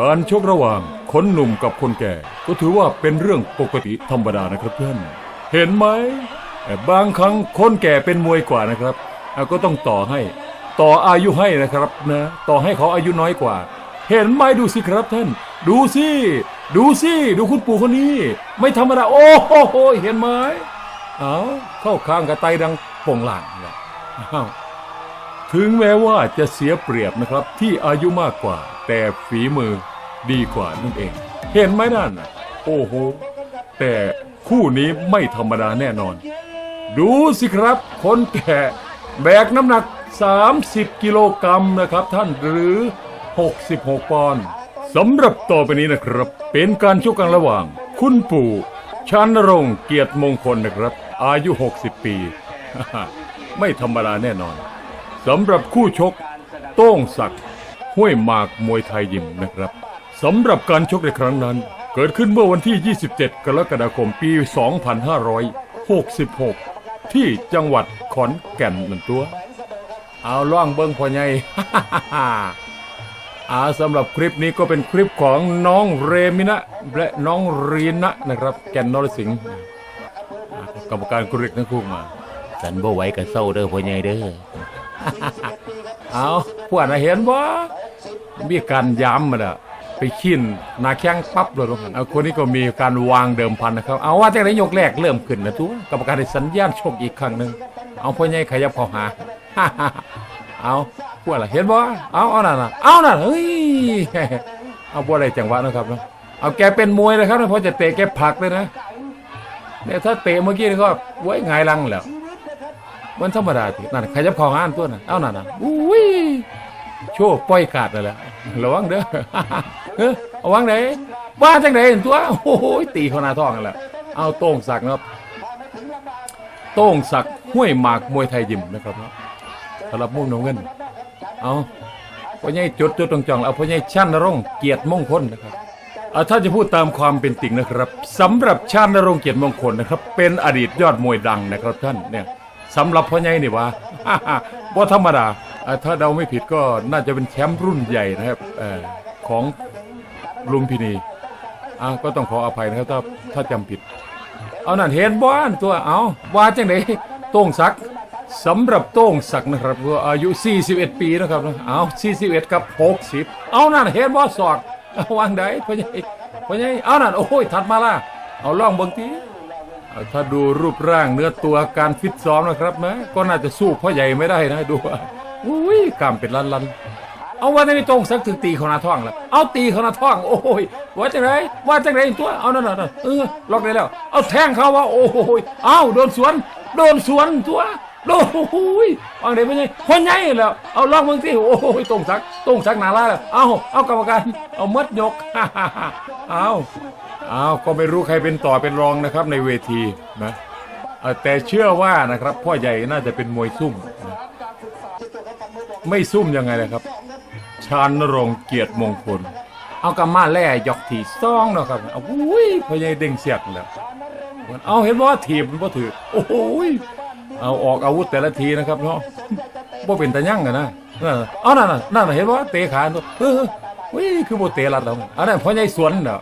การชกระหว่างคนหนุ่มกับคนแก่ ก็ถือว่าเป็นเรื่องปกติธรรมดานะครับเพื่อน เห็นไหมบางครั้งคนแก่เป็นมวยกว่านะครับอะก็ต้องต่อให้ ต่ออายุให้นะครับนะต่อให้เขาอายุน้อยกว่า เห็นไหมดูสิครับท่าน ดูสิดูสิดูคุณปู่คนนี้ ไม่ธรรมดาโอ้โหเห็นไหมเอาเข้าข้างกับไตดังโป่งหลานเนี่ยอ้าวถึงแม้ว่าจะเสียเปรียบนะครับที่อายุมากกว่า แต่ฝีมือ ดีกว่านั่นเอง เห็นไหมนั่นโอ้โห แต่คู่นี้ไม่ธรรมดาแน่นอน ดูสิครับ คนแก่แบกน้ำหนัก 30 กิโลกรัมนะครับท่านหรือ 66 ปอนด์สำหรับต่อไปนี้นะครับ เป็นการชกกันระหว่าง คุณปู่ชานรงเกียรติมงคลนะครับ อายุ 60 ปี ไม่ธรรมดาแน่นอนสำหรับคู่ชก โต้งศักดิ์ห้วยหมากมวยไทยยิมนะครับ สำหรับการชกในครั้งนั้น เกิดขึ้นเมื่อวันที่ 27 กรกฎาคมปี 2566 ที่จังหวัดขอนแก่นนั่นตัว เอาล่องเบิ้งพ่อใหญ่อาสำหรับคลิปนี้ก็เป็นคลิปของน้องเรมินะ และน้องรีนะนะครับ แก่นนรสิงห์อ่ากรรมการกริกทั้งคู่มาสันบ่ไหวกับเศร้าเด้อพ่อใหญ่เด้อเอาพวกน่ะเห็นบ่มีการย้ำมันอะ ไปขิ้นนาแข้งปั๊บเลยทุกคนเอาคนนี้ก็มีการวางเดิมพันนะครับ เอาว่าจากไหนยกแรกเริ่มขึ้นนะทุกกรรมการได้สัญญาณชกอีกครั้งหนึ่งเอาพ่อใหญ่ขยับเข้าหาเอาพวกล่ะเห็นบ่เอาเอานั่นน่ะเอานั่นเฮ้ยเอาบ่ได้จังหวะนะครับเนาะเอาแกเป็นมวยนะครับเพราะจะเตะแกผักเลยนะเนี่ยถ้าเตะเมื่อกี้นี่ก็ไว้หงายลังแล้วมันธรรมดาทีนั่นขยับคอหานตัวน่ะ เอานั่นน่ะอุ้ยโชว์ปล่อยกาดนั่นแหละ ระวังเด้อเฮ้ยเอาวังไหนว่าจังไหนตัวโอ้โหตีเขาหน้าท้องกันแหละเอาโต้งศักดิ์นะครับ โต้งศักดิ์ห้วยหมากมวยไทยยิมนะครับเนาะสำหรับมุ่งน้ำเงิน เอาพ่อใหญ่จดจดตรงจองเอาพ่อใหญ่ชั้นนรงเกียรติมงคลนะครับเอาถ้าจะพูดตามความเป็นจริงนะครับสำหรับชาตินรงเกียรติมงคลนะครับ เป็นอดีตยอดมวยดังนะครับท่านเนี่ยสำหรับพ่อใหญ่นี่ว่าว่าธรรมดา ถ้าเดาไม่ผิดก็น่าจะเป็นแชมป์รุ่นใหญ่นะครับอของลุมพินีอ่าก็ต้องขออภัยนะครับถ้าถ้าจำผิด เอานั่นเห็นบ้านตัวเอาว่าจังไหนโต้งศักดิ์สำหรับโต้งศักดิ์นะครับอายุ 41 ปีนะครับเอา41 กับ 60 เอานั่นเห็นบ่สอดวางได้พ่อใหญ่พ่อใหญ่เอานั่นโอ้ยถัดมาละเอาล่องบางทีถ้าดูรูปร่างเนื้อตัวการฟิตซ้อมนะครับนะก็น่าจะสู้พ่อใหญ่ไม่ได้นะดูว่า อุ้ยกล้ามเป็นลันลันเอาว่าในตรงสักถึงตีเขาหน้าท้องแล้วเอาตีเขาหน้าท้อง โอ้ยว่าจังไรว่าจังไรตัวเอานั่นน่ะเออล็อกได้แล้ว เอาแทงเขาว่า โอ้ยเอาโดนสวน โดนสวนตัวโอ้ยวางไหนไม่ใช่คนใหญ่แล้วเอาลองมึงสิโอ้ยตรงสักตรงสักหนาลาแล้วเอาเอากรรมการเอามัดยกเอาเอาก็ไม่รู้ใครเป็นต่อเป็นรองนะครับในเวทีนะแต่เชื่อว่านะครับพ่อใหญ่น่าจะเป็นมวยซุ่มนะ ไม่ซุ่มยังไงเลยครับ ชานนรงเกียรติมงคล เอากำมาแล่ยกที่ซองเนาะครับเอาอุ้ยพ่อใหญ่เด้งเสียกแล้วเอาเห็นว่าทีมมันบ่ถือโอ้ยเอาออกอาวุธแต่ละทีนะครับเนาะบ่เป็นตะยั่งกันนะนั่นน่ะเอานั่นนั่นน่ะเห็นว่าเตะขาตัวเออเฮ้ยคือบ่เตะรัดเราอันนั้นพ่อใหญ่สวนเนาะ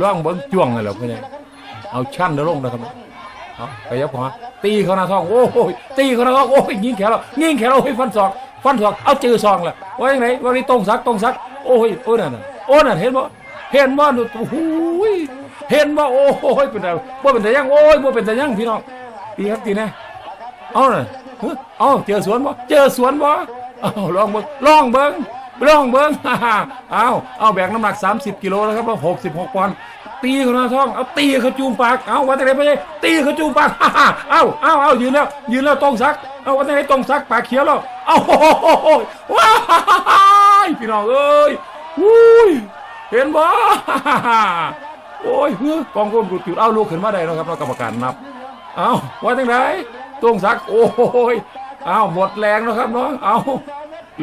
ล่องเบิ่งจ้วงนั่นแหละพ่อใหญ่เอาชั้นนลงนะครับเอาไปยับขวาตีเขาหน้าท้องโอ้ยตีเขาหน้าท้องโอ้ยยิงแขนเรายิงแขนเราโอ้ยฟันศอก ฟันศอกเอาจือซองละว่าอย่างไรวันนี้ตรงซักตรงซัก โอ้ยโอ้ยนั่นน่ะโอ้นั่นเห็นบ่เห็นบ่โอ้โหยเห็นบ่โอ้ยเป็นอะไรบ่เป็นแต่ยังโอ้ยบ่เป็นแต่ยังพี่น้องตีครับตีนะเอาน่ะเฮ้ยเอาเจอสวนบ่เจอสวนบ่เอาลองเบิ่งลองเบิ่งลองเบิ่งฮ่าฮ่าเอาเอาแบกน้ำหนัก 30 กิโลแล้วครับแล้ว66ปอนด์ตีเขาหน้าท้องเอาตีเขาจูงปากเอาว่าแต่ไหนไปเลยตีเขาจูงปากฮ่าฮ่าเอาเอาเอายืนแล้วยืนแล้วตรงซัก เอาว่าแต่ไหนตรงซักปากเขียวแล้วเอาโอ้โหว้ายพี่น้องเอ้ยอุ้ยเห็นบ่โอ้ยเฮ้ยกองก้นกุดจุดเอาลูกขึ้นมาได้แล้วครับเรากรรมการนับเอาว่าจังไดตรงซักโอ้ยเอาหมดแรงแล้วครับเนาะเอา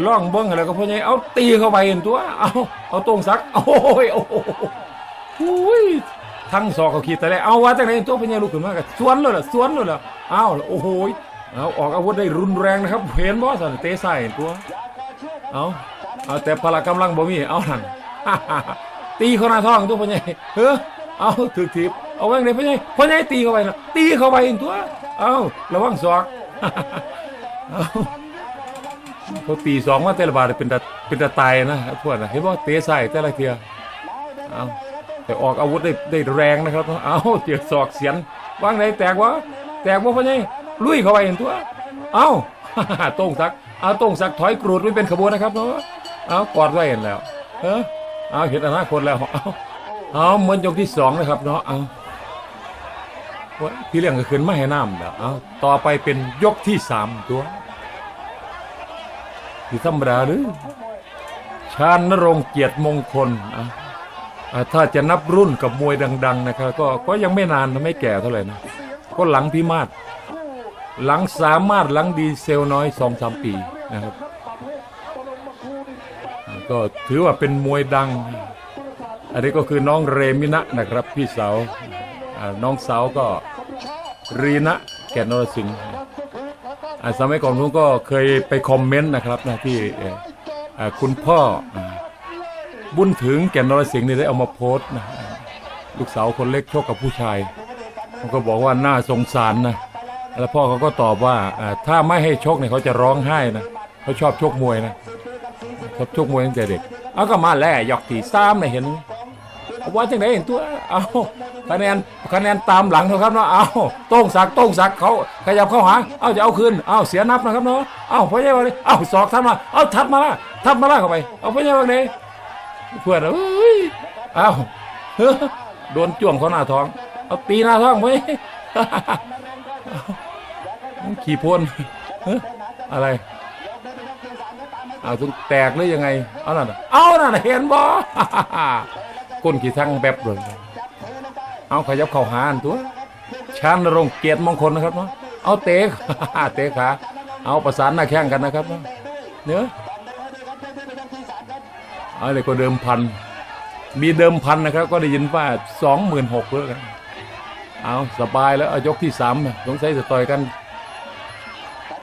ล่องเบิ้งอะไรก็พ่อใหญ่เอาตีเข้าไปเห็นตัวเอาเอาตรงซักโอ้ยโอ้โหอุ้ยทั้งสอกเขาขีดแต่แรกเอาว่าจังไดตัวพ่อใหญ่ลุกขึ้นมาก็สวนเลยล่ะสวนเลยล่ะเอาโอ้โห เอาออกอาวุธได้รุนแรงนะครับ เห็นบ่สันเตะใส่ตัวเอาเอาแต่พละกำลังบ่มีเอาหันตีเขาหน้าท้องตัวพ่อใหญ่เฮ้อเอาถือถีบเอาไว้ไหนพ่อใหญ่พ่อใหญ่ตีเข้าไปนะตีเข้าไปตัวเอาระวังศอกเอาเขาตีสองว่าแต่ละบาทเป็นตาเป็นตาตายนะพวกนะเห็นว่าเตะใส่แต่ละเทียเอาแต่ออกอาวุธได้ได้แรงนะครับเอาเจอศอกเสียนว่างไหนแตกวะแตกวะพ่อใหญ่ ลุยเข้าไปอีกตัว เอ้าโต้งสักเอาโต้งสักถอยกรูดไม่เป็นขบวนนะครับเนาะเอากอดไว้เห็นแล้วเออเอาเห็นอนาคตแล้วเอาเอาเหมือนยกที่สองนะครับเนาะเอาว่าพี่เลี้ยงก็ขึ้นมาให้น้ำแล้วเอาต่อไปเป็นยกที่สามตัวที่ธรรมดาหรือชาญนรงเกียรติมงคลอะถ้าจะนับรุ่นกับมวยดัง ๆ นะครับก็ก็ยังไม่นานไม่แก่เท่าไหร่นะก็หลังพิมาศ หลังสามารถหลังดีเซลน้อยสองสามปีนะครับ ก็ถือว่าเป็นมวยดัง อันนี้ก็คือน้องเรมินะนะครับพี่สาวน้องสาวก็รีนะแก่นนรสิงห์สมัยก่อนผมก็เคยไปคอมเมนต์นะครับนะที่คุณพ่อบุญถึงแก่นนรสิงห์นี่ได้เอามาโพสต์นะลูกสาวคนเล็กชกกับผู้ชายผมก็บอกว่าน่าสงสารนะ แล้วพ่อเขาก็ตอบว่าถ้าไม่ให้ชกเนี่ยเขาจะร้องไห้นะเขาชอบชกมวยนะชอบชกมวยตั้งแต่เด็กเอาก็มาแล้วยกที่สามเนี่ยเห็นเอาว่าจังไหนเห็นตัวเอาคะแนนคะแนนตามหลังเถอะครับเนาะเอาโต้งสักโต้งสักเขาขยับเข้าหาเอาจะเอาคืนเอาเสียนับนะครับเนาะเอาพ่อใหญ่วันนี้เอาศอกทับมาเอาทับมาละทับมาละเข้าไปเอาพ่อใหญ่วันนี้เพื่อนเอ้ยเอาเฮ้อโดนจ้วงเขาหน้าท้อง เอาตีหน้าท้องไว้ ขี่พ่นอะไรเอาถึงแตกหรือยังไง เอานั่นน่ะเอานั่นน่ะเห็นบ่ก้นขี่ทั้งแบบเลยเอาขยับเข้าหาอันตัวชานรงเกียรติมงคลนะครับเนาะเอาเตะเตะขาเอาประสานหน้าแข้งกันนะครับเนาะเนื้อเอาเลยก็เดิมพัน มีเดิมพันนะครับ ก็ได้ยินว่าสองหมื่นหกเลยกันเอาสบายแล้วเอายกที่สามสงสัยจะต่อยกัน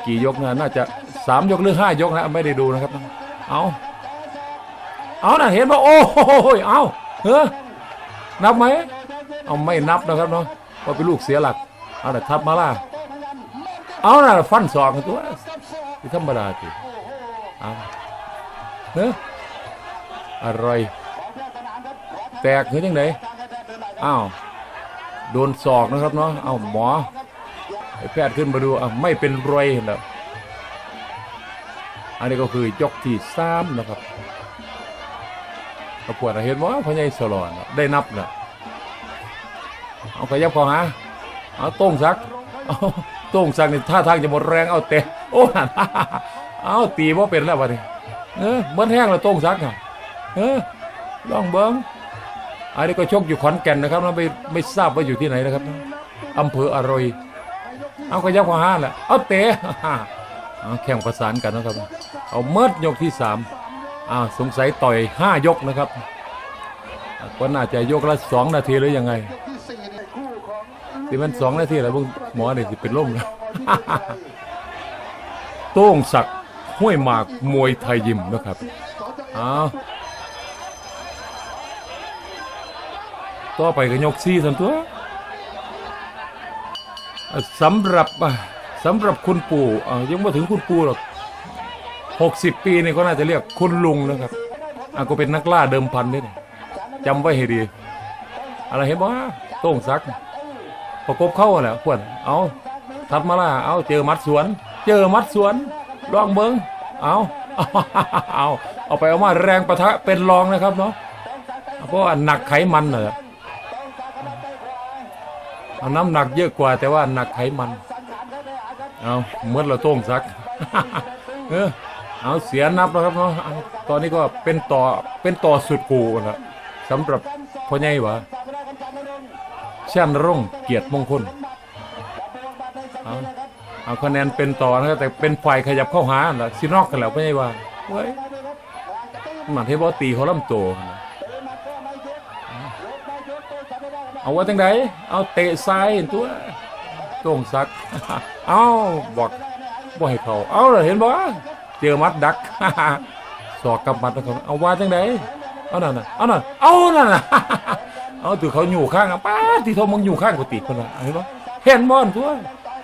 กี่ยกนะน่าจะสามยกหรือห้ายกนะไม่ได้ดูนะครับ เอาเอานะเห็นว่าโอ้โหเอาเฮ้อนับไหมเอาไม่นับนะครับเนาะว่าเป็นลูกเสียหลัก เอาแต่ะทับมาล่ะเอาน่ะฟันศอกตัวที่ธรรมดาทีเอาเฮ้ออะไรแตกหรือยังไงอ้าวโดนศอกนะครับเนาะเอาหมอ พทย์ขึ้นมาดูอะไม่เป็นไรแล้วอันนี้ก็คือยกที่สามนะครับประกวดเห็นว่าพญายสลอนได้นับแล้วเอาขยับข้าหาเอาต้งซักเอาต้งซักนี่ท่าทางจะหมดแรงเอาเตะโอ้นั่นเอาตีว่าเป็นแล้ววะนี่เออเบิ้แห้งแล้วต้งซักอะเออลองเบิ้งอันนี้ก็ชกอยู่ขอนแก่นนะครับเราไม่ไม่ทราบว่าอยู่ที่ไหนนะครับอำเภออร่อย เอาขยับขวาห้าแหละเอาเตะเอาแข่งประสานกันนะครับ เอาเมิดยกที่สามอ้าวสงสัยต่อยห้ายกนะครับ ก็น่าจะยกละสองนาทีหรือยังไงที่มันสองนาทีแล้วพวกหมอเนี่ยเป็นล่มแล้วโต้งศักดิ์ห้วยหมากมวยไทยยิมนะครับอ้าวต่อไปก็ยกซี่สันตัว สำหรับสำหรับคุณปู่อะยังไม่ถึงคุณปู่หรอกหกสิบปีนี่ก็น่าจะเรียกคุณลุงนะครับอะก็เป็นนักล่าเดิมพันด้วยนี่จำไว้ให้ดี อะไรเห็นบ่โต้งซักประกบเข้าแหละขวดเอาทัดมาล่าเอาเจอมัดสวน เจอมัดสวนลองเบิงเอาเอาเอาไปเอามาแรงประทะเป็นรองนะครับเนาะเพราะหนักไขมันเหรอ เอาน้ำหนักเยอะกว่าแต่ว่าหนักไขมัน เอาเมื่อเราโต้งซัก เออเอาเสียนับแล้วครับเนาะตอนนี้ก็เป็นต่อเป็นต่อสุดกูแล้วสำหรับพ่อใหญ่หวะแช่นร่งเกียรติมงคล เอาเอาคะแนนเป็นต่อนะครับแต่เป็นฝ่ายขยับเข้าหาแล้วซีนอกกันแล้วพ่อใหญ่หวะเว้ยมันเทบอตีเขาลำโตนะ เอาว่าจังไดเอาเตะซ้ายตัวต้งซัก เอาบอกบ่ให้เขาเอาล่ะเห็นบ่เจอมัดดักสอกกับมัดนะครับเอาว่าจังไดเอานั่นน่ะเอานั่นเอานั่นน่ะเอาถือเขาอยู่ข้างอะป้าที่โทมึงอยู่ข้างกูติดคนละเห็นปะเห็นบ่ตัว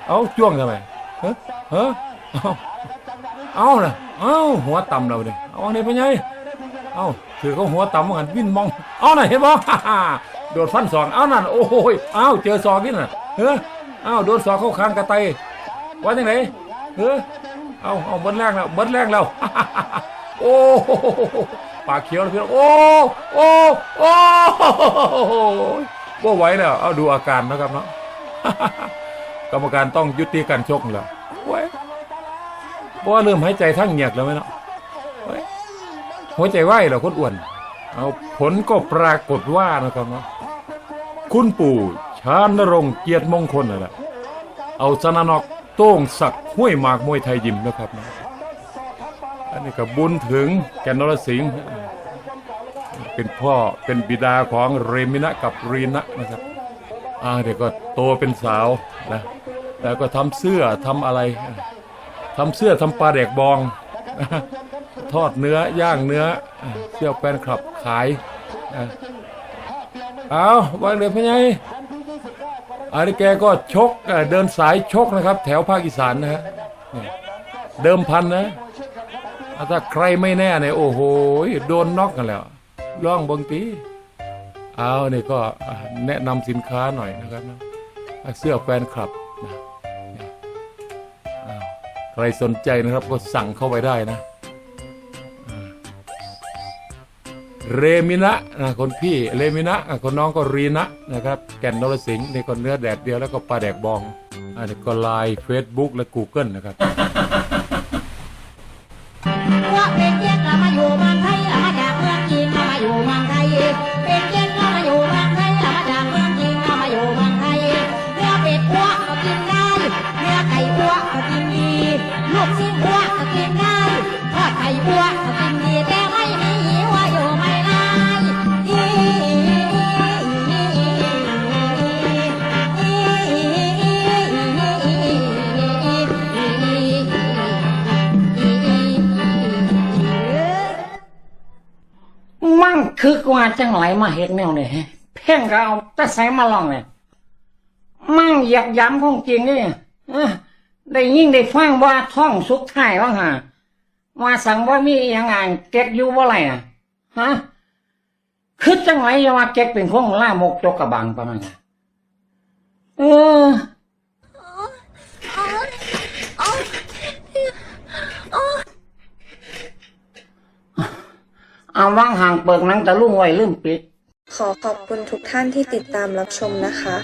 เอาจ้วงทำไมเฮ้เฮ้เอาเอาน่ะเอาหัวต่ำเราเนี่ยเอาอันนี้ไปไงเอาถือเขาหัวต่ำเหมือนกันวิ่นมองเอาน่ะเห็นบ่ โดนฟันสองเอานั่นโอ้โหยเอาเจอสองนี่น่ะเฮ้เอาวโดนสองเข้าข้างกระไตว่าจังไหนเฮ้เอาเอาเบิ้ลแรกแล้วเบิ้ลแรกแล้วโอ้โหปากเขียวแล้วพี่องโอ้โอ้โอ้ว่าไหวแล้วเอาดูอาการนะครับเนาะกรรมการต้องยุติการชกแล้วเว้ยเพราะว่าเริ่มหายใจทั้งเหงียกแล้วไหมเนาะเว้ยหัวใจไหวเหรอคนอ้วน เอาผลก็ปรากฏว่านะครับเนาะคุณปู่ชานรงเกียรติมงคลนั่นแหละเอาชนะนอกโต้งศักห้วยหมากมวยไทยยิมนะครับนะอันนี้ก็บุญถึงแกนนรสิงห์เป็นพ่อเป็นบิดาของเรมินะกับรีนะนะครับอ่าเดี๋ยวก็โตเป็นสาวนะแล้วก็ทำเสื้อทำอะไรทำเสื้อทำปลาแดกบอง ทอดเนื้อย่างเนื้อ อ่าเสื้อแฟนคลับขายอ่าเอาวางเลยพี่ใหญ่อันนี้แกก็ชกเดินสายชกนะครับ แถวภาคอีสานนะฮะเดิมพันนะถ้าใครไม่แน่เนี่ยโอ้โหโดนน็อกกันแล้วล่องเบงตีเอาเนี่ยก็แนะนำสินค้าหน่อยนะครับนะเสื้อแฟนคลับนะใครสนใจนะครับก็สั่งเข้าไปได้นะ เรมินะนะคนพี่เรมินะคนน้องก็รีนะนะครับแก่นนรสิงห์นี่ก็เนื้อแดดเดียวแล้วก็ปลาแดกบองอันนี้ก็ไลน์เฟซบุ๊กและ Google นะครับ กว่าจังไหลมาเห็ดแนวเนี่ยเพ่งก็เอาแต่ใส่มาลองเนี่ยมั่งอยากย้ำของจริงนี่เอ้อได้ยิ่งได้ฟังว่าท่องสุดท้ายว่าฮะว่าสั่งว่ามีอยังไงเก็กอยู่ว่าไรอะฮะคือจังไหลย่าว่าเก็กเป็นของล่ามกจกกระบังประมาณนั้นเออ เอาว่างห่างเปิกนังตะลุ่งไว้ลืมปิด ขอขอบคุณทุกท่านที่ติดตามรับชมนะคะ